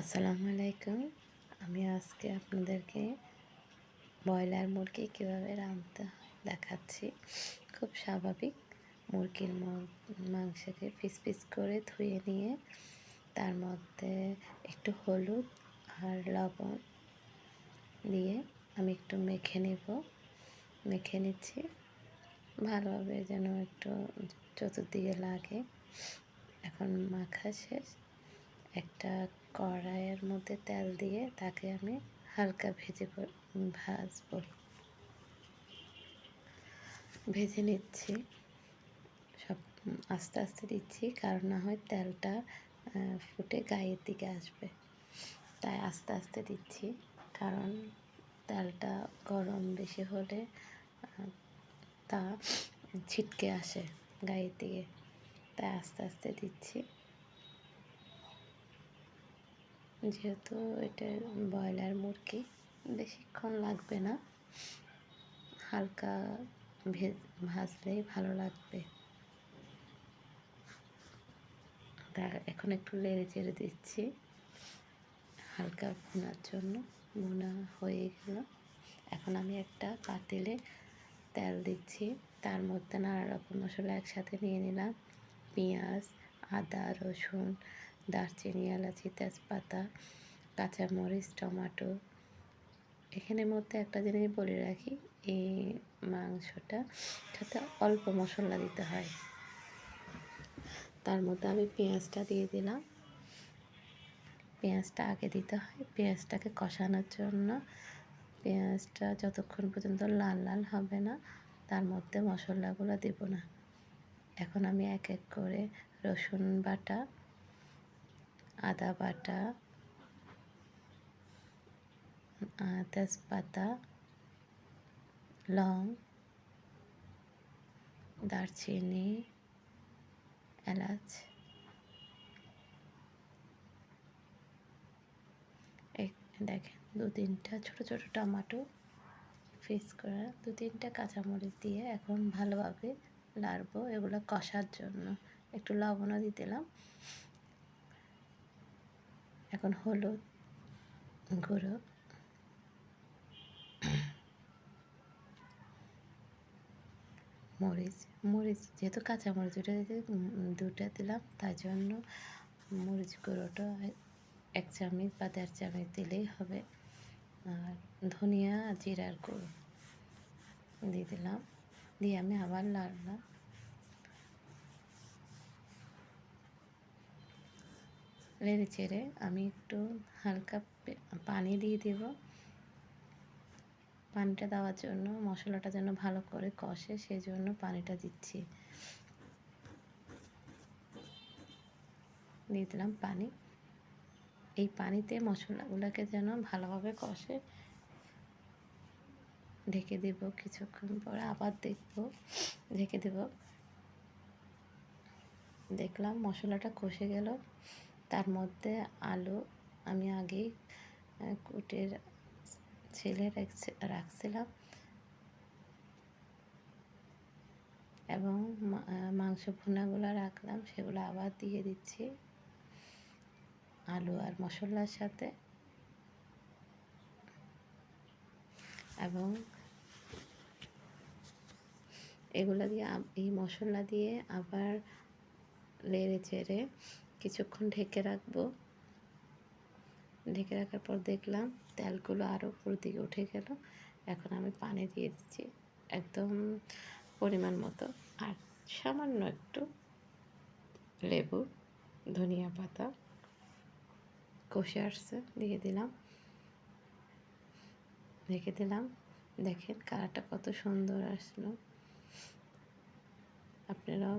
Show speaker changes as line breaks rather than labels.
আসসালামু আলাইকুম। আমি আজকে আপনাদেরকে ব্রয়লার মুরগি কীভাবে রাঁধতে হয় দেখাচ্ছি। খুব স্বাভাবিক, মুরগির মাংসকে পিস পিস করে ধুয়ে নিয়ে তার মধ্যে একটু হলুদ আর লবণ দিয়ে আমি একটু মেখে নেব। মেখে নিচ্ছি, ভালোভাবে যেন একটু চতুর্দিকে লাগে। এখন মাখা শেষ। একটা কড়াইয়ের মধ্যে তেল দিয়ে তাকে আমি হালকা ভেজে ভাজব। ভেজে নিচ্ছি। সব আস্তে আস্তে দিচ্ছি, কারণ না হয় তেলটা ফুটে গায়ের দিকে আসবে। তাই আস্তে আস্তে দিচ্ছি, কারণ তেলটা গরম বেশি হলে তা ছিটকে আসে গায়ের দিকে। তাই আস্তে আস্তে দিচ্ছি। যেহেতু এটা ব্রয়লার মুরগি, বেশিক্ষণ লাগবে না। হালকা ভেজ, ভাজলেই ভালো লাগবে। এখন একটু লেড়ে চেড়ে দিচ্ছি। হালকা ভুনার জন্য, ভুনা হয়ে গেল। এখন আমি একটা পাতিলে তেল দিচ্ছি। তার মধ্যে নানা রকম মশলা একসাথে নিয়ে নিলাম। পেঁয়াজ, আদা, রসুন দারচিনি, এলাচি, তেজপাতা, কাঁচামরিচ, টমাটো। এখানের মধ্যে একটা জিনিস বলে রাখি, এই মাংসটা সাথে অল্প মশলা দিতে হয়। তার মধ্যে আমি পেঁয়াজটা দিয়ে দিলাম। পেঁয়াজটা আগে দিতে হয়, পেঁয়াজটাকে কষানোর জন্য। পেঁয়াজটা যতক্ষণ পর্যন্ত লাল লাল হবে না, তার মধ্যে মশলাগুলো দেব না। এখন আমি এক এক করে রসুন বাটা আদা বাটা তেজপাতা, লং, দারচিনি, এলাচ দেখেন দু তিনটা ছোটো ছোটো টমাটো ফিস করা দু তিনটা কাঁচামরিচ দিয়ে এখন ভালোভাবে লাড়বো এগুলো কষার জন্য। একটু লবণও দিয়ে দিলাম এখন হলুদ, গুঁড়ো। মরিচ মরিচ, যেহেতু কাঁচা মরিচ দুটা দিতে দুটা দিলাম, তার জন্য মরিচ গুঁড়োটা এক চামচ বা দেড় চামচ দিলেই হবে। আর ধনিয়া, জিরার গুঁড়ো দিয়ে দিলাম। দিয়ে আমি আবার লাড়লাম নেড়ে চেড়ে আমি একটু হালকা পানি দিয়ে দেব। পানিটা দেওয়ার জন্য, মশলাটা যেন ভালো করে কষে সেই জন্য পানিটা দিচ্ছি। দিয়ে দিলাম পানি। এই পানিতে মশলাগুলোকে যেন ভালোভাবে কষে ঢেকে দেব কিছুক্ষণ পরে, আবার দেখব, ঢেকে দেব। দেখলাম মশলাটা কষে গেল। তার মধ্যে আলু আমি আগেই কুটে ছেলে রাখছিলাম। এবং মাংস ভুনাগুলো রাখলাম, সেগুলো আবার দিয়ে দিচ্ছি আলু আর মশলার সাথে। এবং এগুলো দিয়ে এই মশলা দিয়ে আবার লেড়ে চেড়ে কিছুক্ষণ ঢেকে রাখব। ঢেকে রাখার পর দেখলাম তেলগুলো আরও উপর দিকে উঠে গেল। এখন আমি পানি দিয়ে দিচ্ছি একদম পরিমাণ মতো। আর সামান্য একটু লেবু, ধনিয়া পাতা, কষে আসছে, দিয়ে দিলাম। রেখে দিলাম। দেখেন কালারটা কত সুন্দর আসলো। আপনারাও